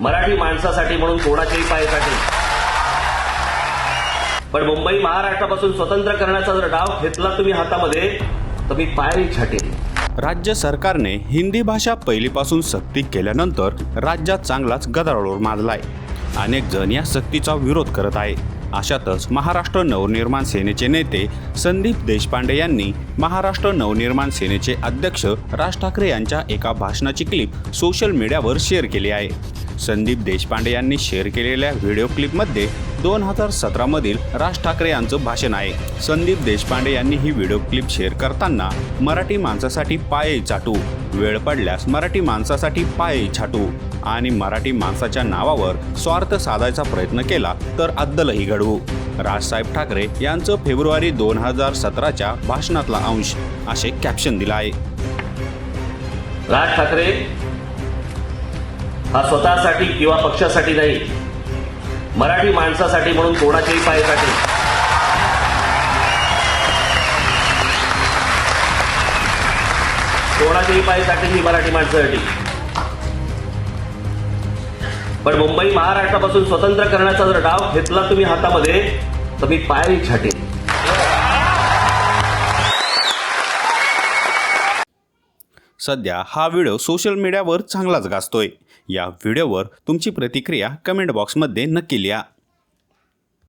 मराठी माणसासाठी म्हणून कोणाच्याही पाय पण मुंबई महाराष्ट्रापासून स्वतंत्र करण्याचा जर डाव घेतला तुम्ही हातामध्ये तर मी पायही छाटेल राज्य सरकारने हिंदी भाषा पहिलीपासून सक्ती केल्यानंतर राज्यात चांगलाच गदारोळ माजलाय. अनेक जण या सक्तीचा विरोध करत आहे. अशातच महाराष्ट्र नवनिर्माण सेनेचे नेते संदीप देशपांडे यांनी महाराष्ट्र नवनिर्माण सेनेचे अध्यक्ष राज ठाकरे यांच्या एका भाषणाची क्लिप सोशल मीडियावर शेअर केली आहे. संदीप देशपांडे यांनी शेअर केलेल्या व्हिडिओ क्लिपमध्ये दोन हजार सतरामधील राज ठाकरे यांचं भाषण आहे. संदीप देशपांडे यांनी ही व्हिडिओ क्लिप शेअर करताना मराठी माणसासाठी पाये चाटू. वेळ पडल्यास मराठी माणसासाठी पाये छाटू. आणि मराठी माणसाच्या नावावर स्वार्थ साधायचा प्रयत्न केला तर अद्दलही घडवू. राजसाहेब ठाकरे यांचं फेब्रुवारी दोन हजार सतराच्या भाषणातला अंश असे कॅप्शन दिलं आहे. राज ठाकरे हा स्वतःसाठी किंवा पक्षासाठी नाही मराठी माणसासाठी म्हणून कोणाच्याही पायासाठी. कोणाच्याही पायासाठी पाय ही मराठी माणसासाठी. पण मुंबई महाराष्ट्रापासून स्वतंत्र करण्याचा जर डाव घेतला तुम्ही हातामध्ये तर मी पायही छाटेन. सध्या हा व्हिडिओ सोशल मीडियावर चांगलाच गाजतोय. या व्हिडिओवर तुमची प्रतिक्रिया कमेंट बॉक्समध्ये नक्की लिहा.